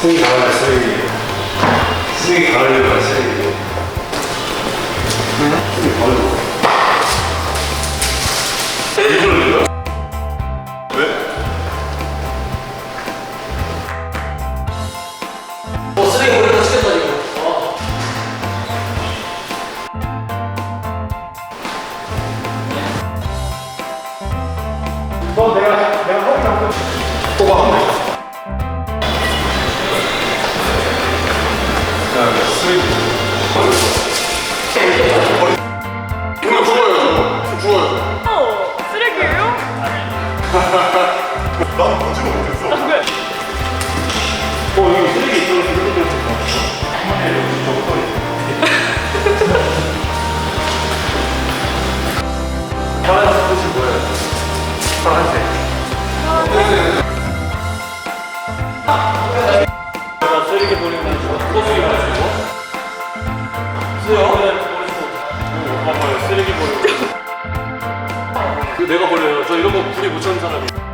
쓰레기 가을에 쓰레기. 쓰레기 가을에 쓰레기. 쓰레기 가을에. 일부러 왜? 어, 쓰레기 버리다 치겠다, 이거. 어. 너 내가 이거 죽어요, 죽어요. 어, 쓰레기예요? 난 보지도 못했어. 어, 쓰레기 버리고. 오빠 봐요, 쓰레기 버리고. 이거 내가 버려요. 저 이런 거 불이 못 찾는 사람이.